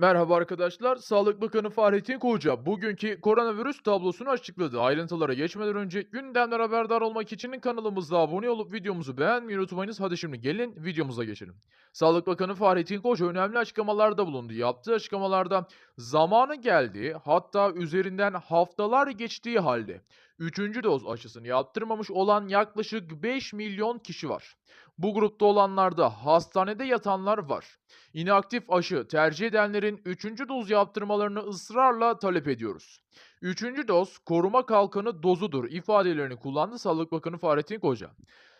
Merhaba arkadaşlar. Sağlık Bakanı Fahrettin Koca bugünkü koronavirüs tablosunu açıkladı. Ayrıntılara geçmeden önce gündemden haberdar olmak için kanalımıza abone olup videomuzu beğenmeyi unutmayınız. Hadi şimdi gelin videomuza geçelim. Sağlık Bakanı Fahrettin Koca önemli açıklamalarda bulundu. Yaptığı açıklamalarda zamanı geldi hatta üzerinden haftalar geçtiği halde 3. doz aşısını yaptırmamış olan yaklaşık 5 milyon kişi var. Bu grupta olanlarda hastanede yatanlar var. İnaktif aşı tercih edenlerin 3. doz yaptırmalarını ısrarla talep ediyoruz. 3. doz koruma kalkanı dozudur ifadelerini kullandı Sağlık Bakanı Fahrettin Koca.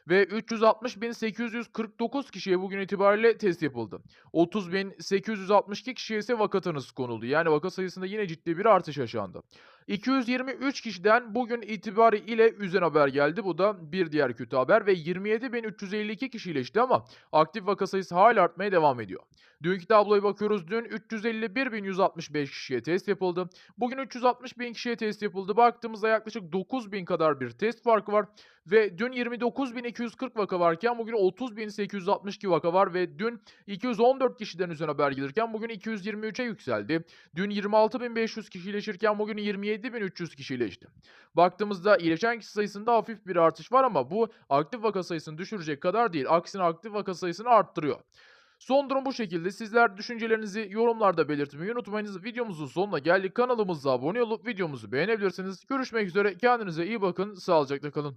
Ve 360.849 kişiye bugün itibariyle test yapıldı. 30.862 kişiye ise vaka tanısı konuldu. Yani vaka sayısında yine ciddi bir artış yaşandı. 223 kişiden bugün itibariyle üzen haber geldi. Bu da bir diğer kötü haber ve 27.352 kişi iyileşti ama aktif vaka sayısı hala artmaya devam ediyor. Dünkü tabloya bakıyoruz. Dün 351.165 kişiye test yapıldı. Bugün 360.000 kişiye test yapıldı. Baktığımızda yaklaşık 9.000 kadar bir test farkı var. Ve dün 29.240 vaka varken bugün 30.862 vaka var ve dün 214 kişiden üzerine haber gelirken bugün 223'e yükseldi. Dün 26.500 kişi iyileşirken bugün 27.300 kişi iyileşti. Baktığımızda iyileşen kişi sayısında hafif bir artış var ama bu aktif vaka sayısını düşürecek kadar değil. Aksine aktif vaka sayısını arttırıyor. Son durum bu şekilde. Sizler düşüncelerinizi yorumlarda belirtmeyi unutmayınız. Videomuzun sonuna geldik. Kanalımıza abone olup videomuzu beğenebilirsiniz. Görüşmek üzere. Kendinize iyi bakın. Sağlıcakla kalın.